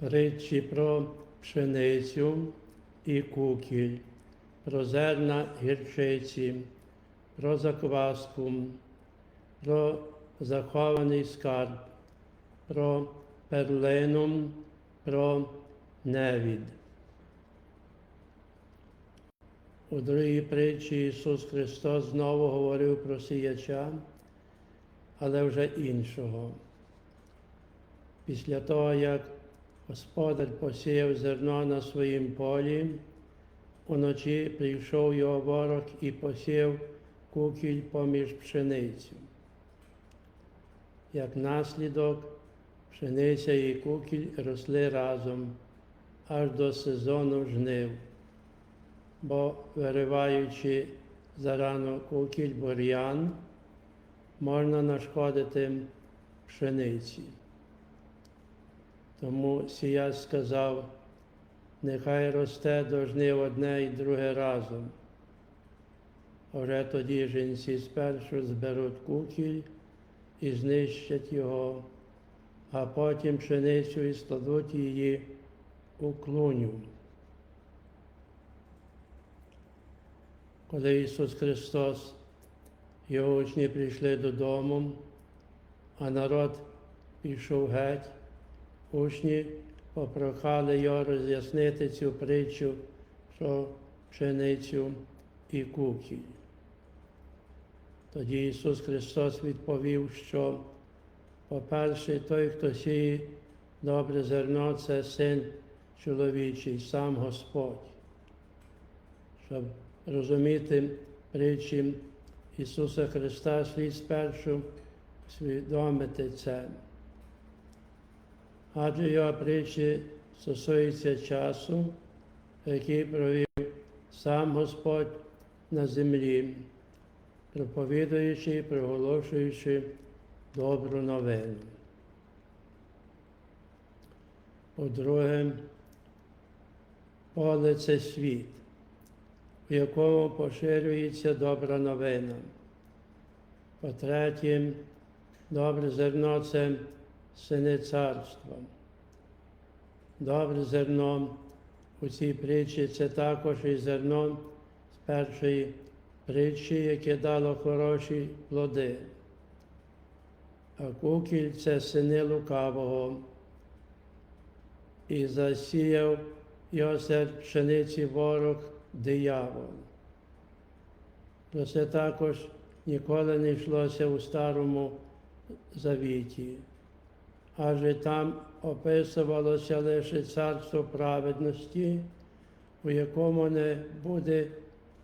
притчі про пшеницю і кукіль, про зерна гірчиці, про закваску, про захований скарб, про перлину, про невід. У другій притчі Ісус Христос знову говорив про сіяча, але вже іншого. Після того, як Господар посіяв зерно на своїм полі, уночі прийшов його ворог і посіяв кукіль поміж пшеницю. Як наслідок, пшениця і кукіль росли разом аж до сезону жнив, бо вириваючи зарано кукіль бур'ян, можна нашкодити пшениці. Тому сія сказав, нехай росте до жнив одне і друге разом. Вже тоді жінці спершу зберуть кукіль і знищать його, а потім пшеницю і складуть її у клуню. Коли Ісус Христос, його учні прийшли додому, а народ пішов геть, учні попрохали його роз'яснити цю притчу про пшеницю і кукіль. Тоді Ісус Христос відповів, що, по-перше, той, хто сіє добре зерно, це син чоловічий, сам Господь. Щоб розуміти притчі Ісуса Христа, слід спершу свідомити це. Адже його притчі стосуються часу, який провів сам Господь на землі, проповідуючи і проголошуючи добру новину. По-друге, поле це світ, в якому поширюється добра новина. По-третє, добре зерно це сини царства. Добре зерно у цій притчі це також і зерно з першої притчі, яке дало хороші плоди. А кукіль це сини лукавого. І засіяв його серед пшениці ворог диявол. Про це також ніколи не йшлося у старому завіті, адже там описувалося лише царство праведності, у якому не буде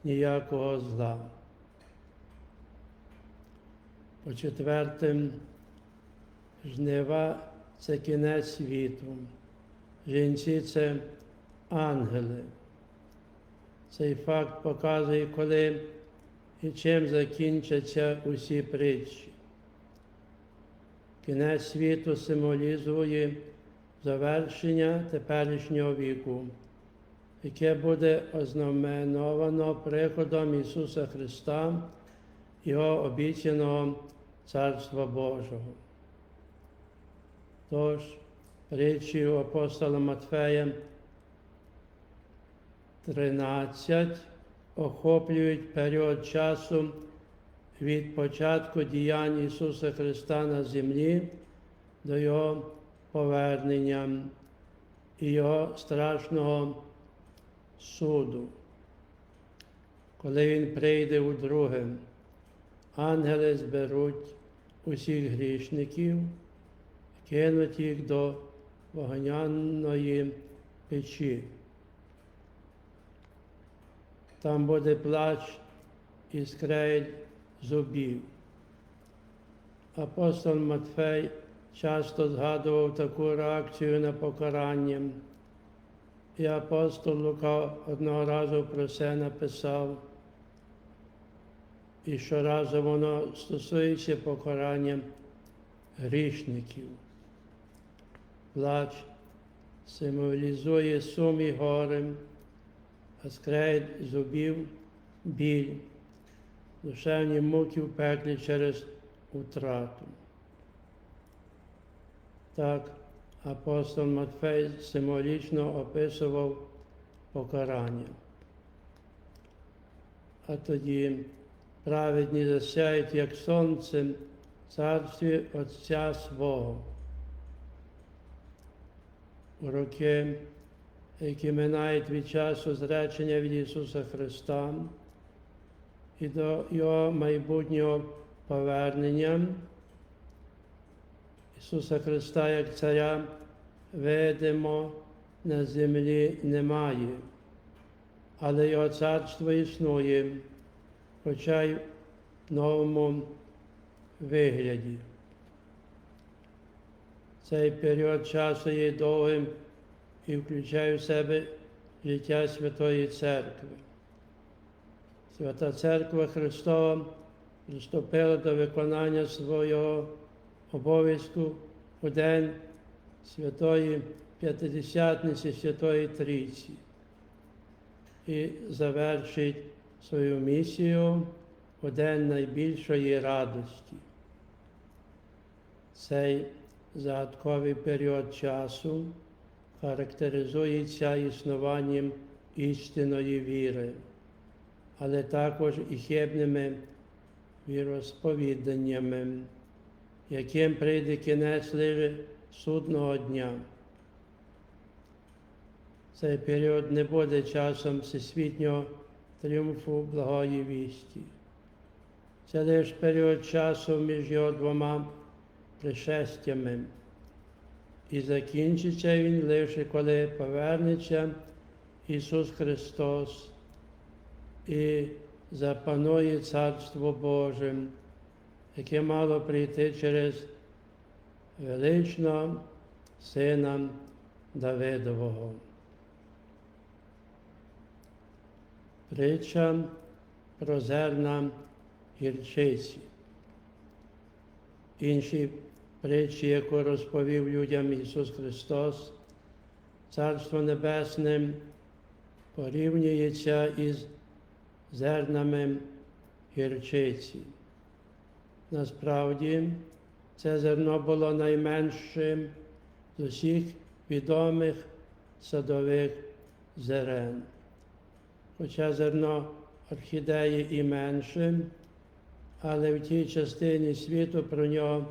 ніякого зла. По четвертим, жнива це кінець світу. Жінці це ангели. Цей факт показує, коли і чим закінчаться усі притчі. Кінець світу символізує завершення теперішнього віку, яке буде ознаменовано приходом Ісуса Христа, Його обіцяного Царства Божого. Тож, у апостола Матфея 13 охоплюють період часу від початку діянь Ісуса Христа на землі до Його повернення і Його страшного суду. Коли Він прийде удруге, ангели зберуть усіх грішників, кинуть їх до вогняної печі. Там буде плач і скрель зубів. Апостол Матфей часто згадував таку реакцію на покарання. І апостол Лука одного разу про це написав. І щоразу воно стосується покарання грішників. Плач символізує сум і горе, а скрель зубів біль, душевні муки в пеклі через утрату. Так, апостол Матфей символічно описував покарання. А тоді праведні засяють, як сонце, в царстві Отця свого. У роки, які минають від часу зречення від Ісуса Христа і до Його майбутнього повернення, Ісуса Христа як Царя видимо на землі немає, але Його царство існує, хоча й в новому вигляді. Цей період часу є довгим і включає в себе життя Святої Церкви. Свята Церква Христова приступила до виконання свого обов'язку у день Святої П'ятидесятниці Святої Трійці і завершить свою місію у день найбільшої радості. Цей загадковий період часу характеризується існуванням істинної віри, але також і хибними віросповіданнями, яким прийде кінець лише судного дня. Цей період не буде часом всесвітнього тріумфу благої вісті. Це лише період часу між його двома пришестями. І закінчиться він лише коли повернеться Ісус Христос і запанує Царство Боже, яке мало прийти через величного Сина Давидового. Притча про зерна гірчиці. Інші притчі, яку розповів людям Ісус Христос, Царство Небесне порівнюється із зернами гірчиці. Насправді, це зерно було найменшим з усіх відомих садових зерен. Хоча зерно орхідеї і менше, але в тій частині світу про нього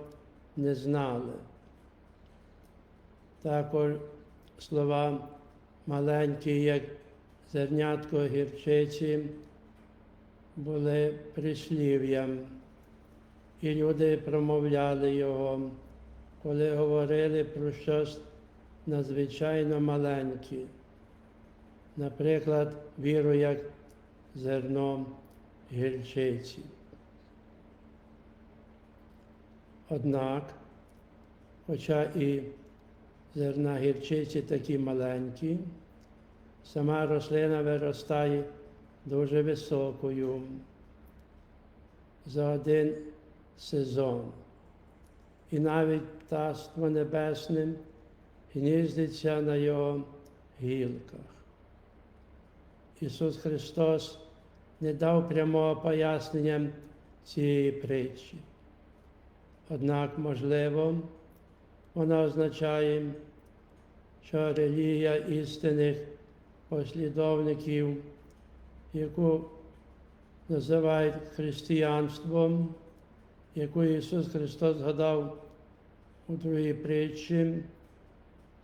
не знали. Також слова маленькі, як зернятко гірчиці, були прислів'ям, і люди промовляли його, коли говорили про щось надзвичайно маленьке. Наприклад, віру як зерно гірчиці. Однак, хоча і зерна гірчиці такі маленькі, сама рослина виростає дуже високою за один сезон. І навіть птаство небесне гніздиться на його гілках. Ісус Христос не дав прямого пояснення цієї притчі. Однак, можливо, вона означає, що релігія істинних послідовників, яку називають християнством, яку Ісус Христос згадав у другій притчі,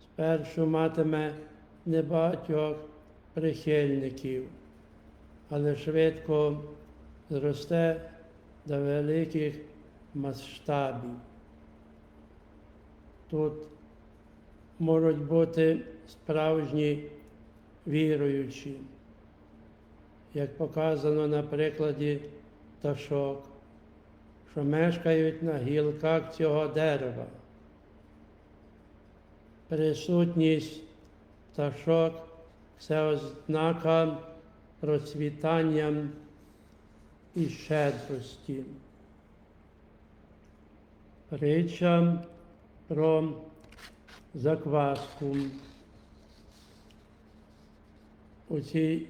спершу матиме небагатьох прихильників, але швидко зросте до великих масштабів. Тут можуть бути справжні віруючі, як показано на прикладі пташок, що мешкають на гілках цього дерева. Присутність пташок це ознака процвітання і щедрості. Притча про закваску. У цій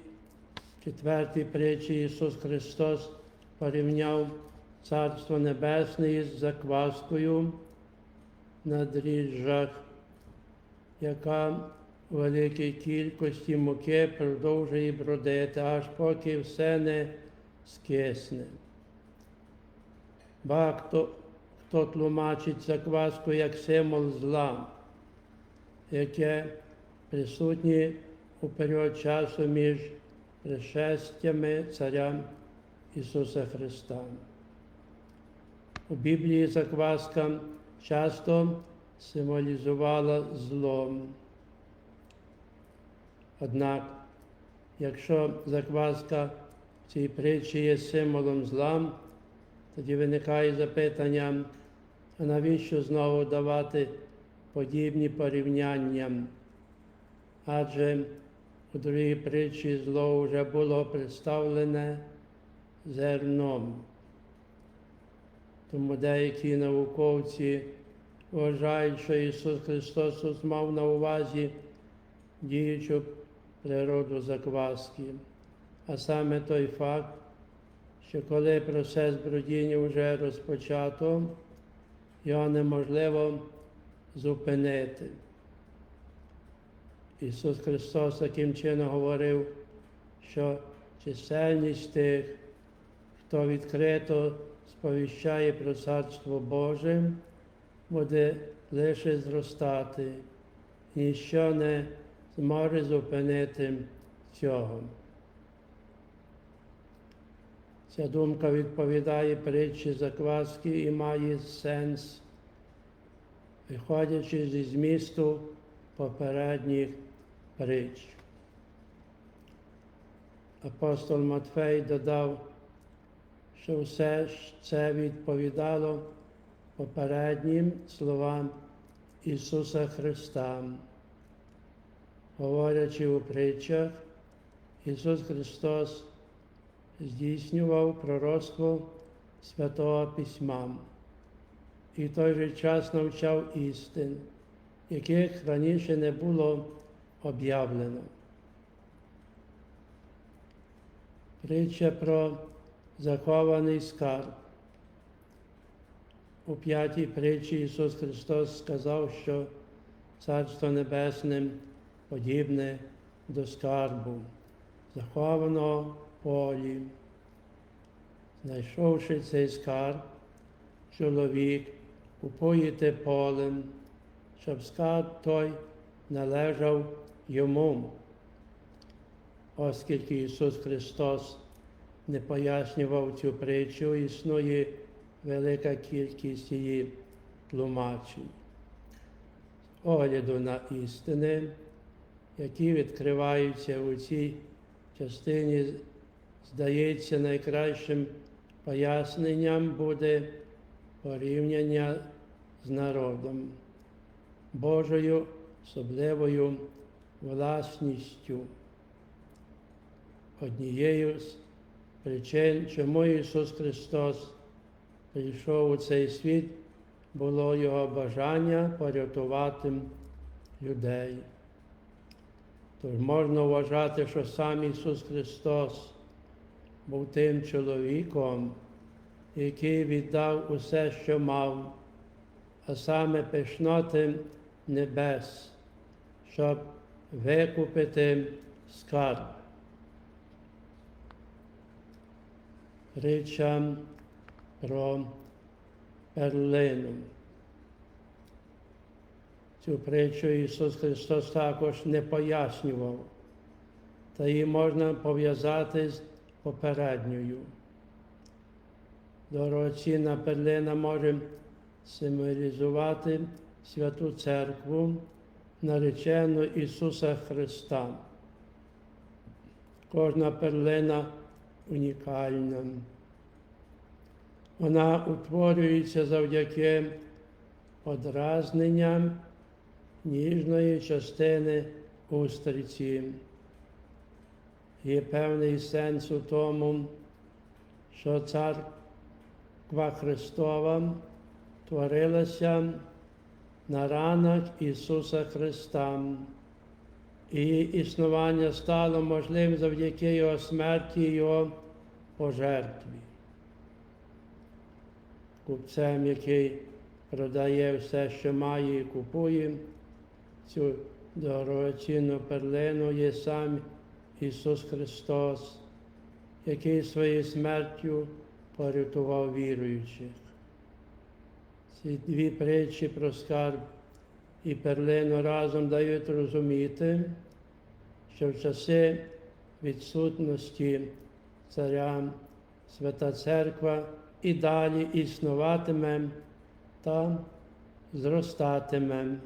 четвертій притчі Ісус Христос порівняв Царство Небесне із закваскою на дріжджах яка у великій кількості муки продовжує бродити, аж поки все не скисне. Багато хто тлумачить закваску як символ зла, яке присутнє у період часу між пришестями Царя Ісуса Христа. У Біблії закваска часто символізувала злом. Однак, якщо закваска в цій притчі є символом зла, тоді виникає запитання, а навіщо знову давати подібні порівняння? Адже у другій притчі зло вже було представлене зерном. Тому деякі науковці вважають, що Ісус Христос мав на увазі діючу природу закваски, а саме той факт, що коли процес бродіння вже розпочато, його неможливо зупинити. Ісус Христос таким чином говорив, що чисельність тих, хто відкрито сповіщає про Царство Боже, буде лише зростати, ніщо не зможе зупинити цього. Ця думка відповідає притчі закваски і має сенс, виходячи зі змісту попередніх притч. Апостол Матфей додав, що все це відповідало попереднім словам Ісуса Христа. Говорячи у притчах, Ісус Христос здійснював пророцтво Святого Письма і в той же час навчав істин, яких раніше не було об'явлено. Притча про захований скарб. У п'ятій притчі Ісус Христос сказав, що Царство Небесне подібне до скарбу, захованого полі. Знайшовши цей скарб, чоловік купує те полем, щоб скарб той належав йому. Оскільки Ісус Христос не пояснював цю притчу, існує велика кількість її тлумачень. Огляду на істини, які відкриваються у цій частині, здається, найкращим поясненням буде порівняння з народом, Божою особливою власністю. Однією з причин, чому Ісус Христос прийшов у цей світ, було Його бажання порятувати людей. Тож можна вважати, що сам Ісус Христос був тим чоловіком, який віддав усе, що мав, а саме пишноти небес, щоб викупити скарб. Притча про перлину. Цю притчу Ісус Христос також не пояснював, та її можна пов'язати з попередньою. Дорогоцінна перлина може символізувати Святу Церкву, наречену Ісуса Христа. Кожна перлина унікальна. Вона утворюється завдяки одразненням ніжної частини устриці. Є певний сенс у тому, що церква Христова творилася на ранах Ісуса Христа. І існування стало можливим завдяки Його смерті і Його пожертві. Купцем, який продає все, що має і купує, цю дорогоцінну перлину є сам Ісус Христос, який своєю смертю порятував віруючих. Ці дві притчі про скарб і перлину разом дають розуміти, що в часи відсутності царя Свята Церква і далі існуватиме та зростатиме.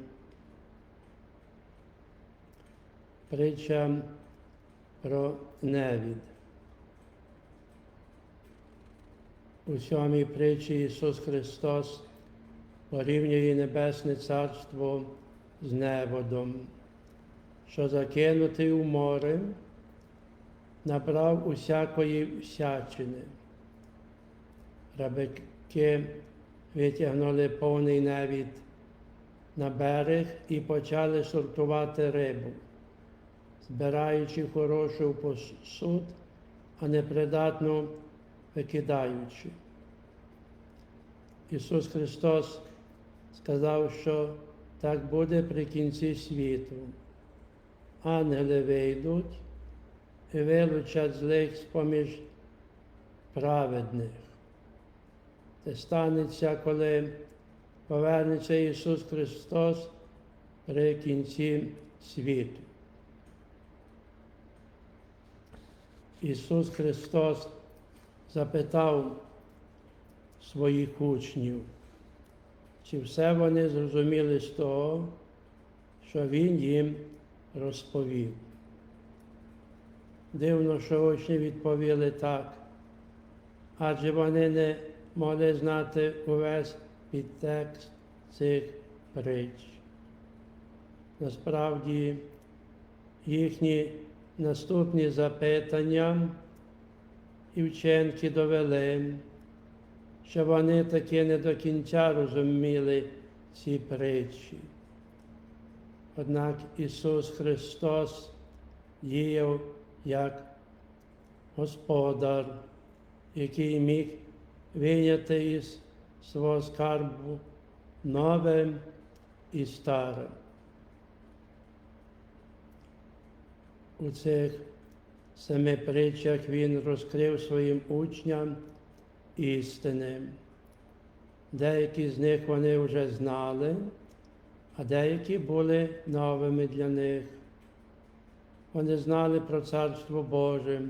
Притча про невід. У сьомій притчі Ісус Христос порівнює Небесне Царство з неводом, що закинутий у море, набрав усякої всячини. Рабики витягнули повний невід на берег і почали сортувати рибу, збираючи хорошу посуд, а непридатну викидаючи. Ісус Христос сказав, що так буде при кінці світу. Ангели вийдуть і вилучать злих з-поміж праведних. Це станеться, коли повернеться Ісус Христос при кінці світу. Ісус Христос запитав своїх учнів, чи все вони зрозуміли з того, що Він їм розповів. Дивно, що учні відповіли так, адже вони не могли знати увесь підтекст цих притч. Насправді, їхні наступні запитання і вченки довели, що вони таки не до кінця розуміли ці притчі. Однак Ісус Христос діяв як Господар, який міг вийняти із свого скарбу нове і старе. У цих семи притчах Він розкрив своїм учням істини. Деякі з них вони вже знали, а деякі були новими для них. Вони знали про Царство Боже,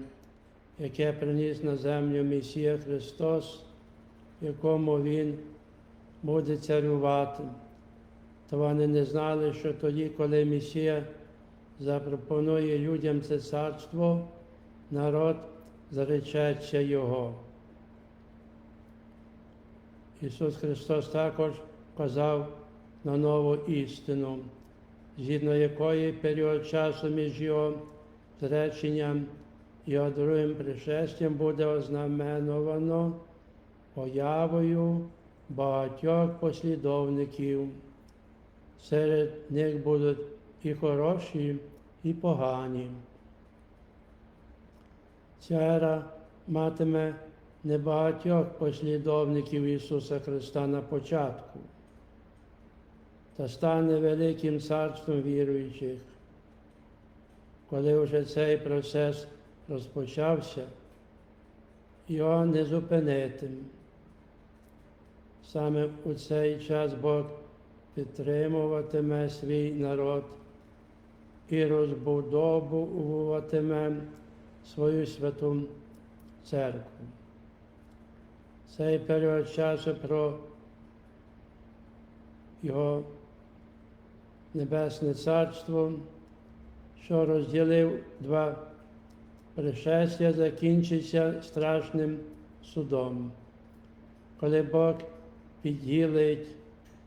яке приніс на землю Месія Христос, якому Він буде царювати. То вони не знали, що тоді, коли Месія запропонує людям це царство, народ заречеться Його. Ісус Христос також казав на нову істину, згідно якої період часу між Його зреченням і другим пришестям буде ознаменовано появою багатьох послідовників. Серед них будуть і хороші, і погані. Ця ера матиме небагатьох послідовників Ісуса Христа на початку та стане великим царством віруючих. Коли вже цей процес розпочався, його не зупинити. Саме у цей час Бог підтримуватиме свій народ і розбудовуватиме свою святу церкву. Цей період часу про його Небесне Царство, що розділив два пришестя, закінчиться страшним судом, коли Бог підділить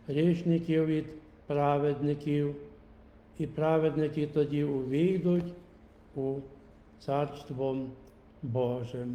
грішників від праведників, і праведники тоді увійдуть у Царство Боже.